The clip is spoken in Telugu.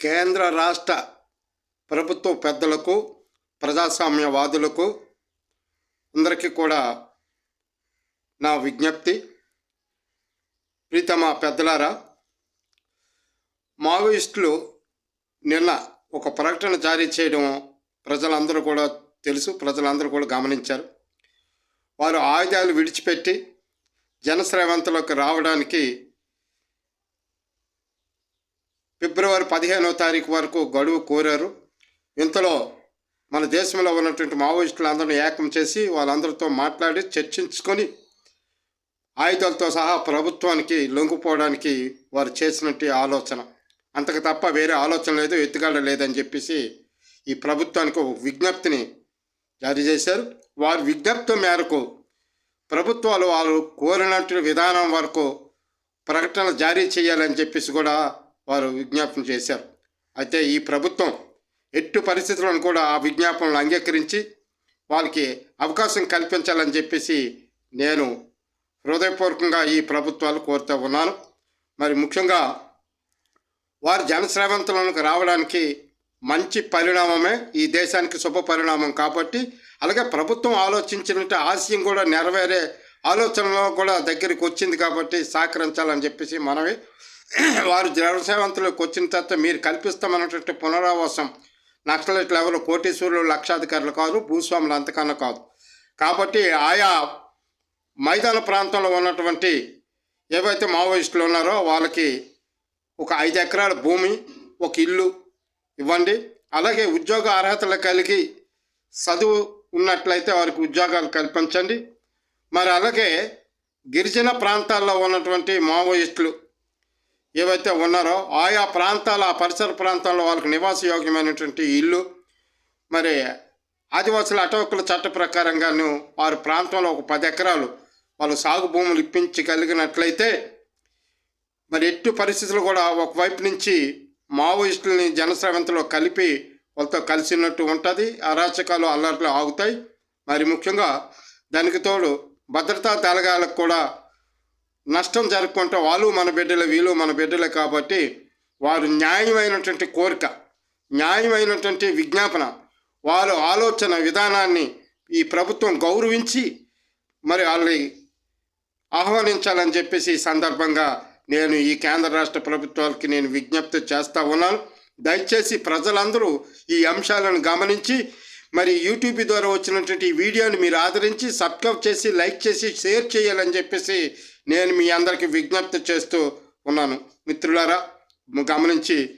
కేంద్ర రాష్ట్ర ప్రభుత్వ పెద్దలకు ప్రజాస్వామ్యవాదులకు అందరికీ కూడా నా విజ్ఞప్తి. ప్రీతమ పెద్దలారా మావోయిస్టులు నిన్న ఒక ప్రకటన జారీ చేయడం ప్రజలందరూ కూడా తెలుసు ప్రజలందరూ కూడా గమనించారు. వారు ఆయుధాలు విడిచిపెట్టి జనశ్రవంతలోకి రావడానికి ఫిబ్రవరి పదిహేనో తారీఖు వరకు గడువు కోరారు. ఇంతలో మన దేశంలో ఉన్నటువంటి మావోయిస్టులందరినీ ఏకం చేసి వాళ్ళందరితో మాట్లాడి చర్చించుకొని ఆయుధాలతో సహా ప్రభుత్వానికి లొంగిపోవడానికి వారు చేసినట్టు ఆలోచన. అంతకు తప్ప వేరే ఆలోచన లేదు ఎత్తుగడ లేదని చెప్పేసి ఈ ప్రభుత్వానికి ఒక విజ్ఞప్తిని జారీ చేశారు. వారి విజ్ఞప్తి మేరకు ప్రభుత్వాలు వారు కోరినటువంటి విధానం వరకు ప్రకటన జారీ చేయాలని చెప్పేసి కూడా వారు విజ్ఞాపన చేశారు. అయితే ఈ ప్రభుత్వం ఎట్టు పరిస్థితులను కూడా ఆ విజ్ఞాపనలు అంగీకరించి వాళ్ళకి అవకాశం కల్పించాలని చెప్పేసి నేను హృదయపూర్వకంగా ఈ ప్రభుత్వాలు కోరుతూ ఉన్నాను. మరి ముఖ్యంగా వారు జనశ్రవంతులకు రావడానికి మంచి పరిణామమే ఈ దేశానికి శుభ పరిణామం కాబట్టి అలాగే ప్రభుత్వం ఆలోచించినట్టు ఆశయం కూడా నెరవేరే ఆలోచనలో కూడా దగ్గరికి వచ్చింది కాబట్టి సహకరించాలని చెప్పేసి మనమే వారు జనసేవంతులకు వచ్చిన తర్వాత మీరు కల్పిస్తామన్నటువంటి పునరావాసం నక్సలైట్లు ఎవరు కోటీశ్వరులు లక్షాధికారులు కాదు భూస్వాములు అంతకన్నా కాదు. కాబట్టి ఆయా మైదాన ప్రాంతంలో ఉన్నటువంటి ఏవైతే మావోయిస్టులు ఉన్నారో వాళ్ళకి ఒక ఐదు ఎకరాల భూమి ఒక ఇల్లు ఇవ్వండి. అలాగే ఉద్యోగ అర్హతలు కలిగి చదువు ఉన్నట్లయితే వారికి ఉద్యోగాలు కల్పించండి. మరి అలాగే గిరిజన ప్రాంతాల్లో ఉన్నటువంటి మావోయిస్టులు ఏవైతే ఉన్నారో ఆయా ప్రాంతాల ఆ పరిసర ప్రాంతాల్లో వాళ్ళకి నివాసయోగ్యమైనటువంటి ఇల్లు మరి ఆదివాసుల అటవకుల చట్ట ప్రకారంగాను వారి ప్రాంతంలో ఒక పది ఎకరాలు వాళ్ళు సాగు భూములు ఇప్పించగలిగినట్లయితే మరి ఎట్టి పరిస్థితులు కూడా ఒకవైపు నుంచి మావోయిస్టులని జనస్రవంతిలో కలిపి వాళ్ళతో కలిసినట్టు ఉంటుంది. అరాచకాలు అల్లర్లు ఆగుతాయి. మరి ముఖ్యంగా దానికి తోడు భద్రతా దళగాలకు కూడా నష్టం జరగకుండా వాళ్ళు మన బిడ్డలే వీళ్ళు మన బిడ్డలే కాబట్టి వారు న్యాయమైనటువంటి కోరిక న్యాయమైనటువంటి విజ్ఞాపన వారు ఆలోచన విధానాన్ని ఈ ప్రభుత్వం గౌరవించి మరి వాళ్ళని ఆహ్వానించాలని చెప్పేసి ఈ సందర్భంగా నేను ఈ కేంద్ర రాష్ట్ర ప్రభుత్వాలకి నేను విజ్ఞప్తి చేస్తూ ఉన్నాను. దయచేసి ప్రజలందరూ ఈ అంశాలను గమనించి మరి యూట్యూబ్ ద్వారా వచ్చినటువంటి ఈ వీడియోని మీరు ఆదరించి సబ్స్క్రైబ్ చేసి లైక్ చేసి షేర్ చేయాలని చెప్పేసి నేను మీ అందరికీ విజ్ఞప్తి చేస్తూ ఉన్నాను. మిత్రులారా గమనించి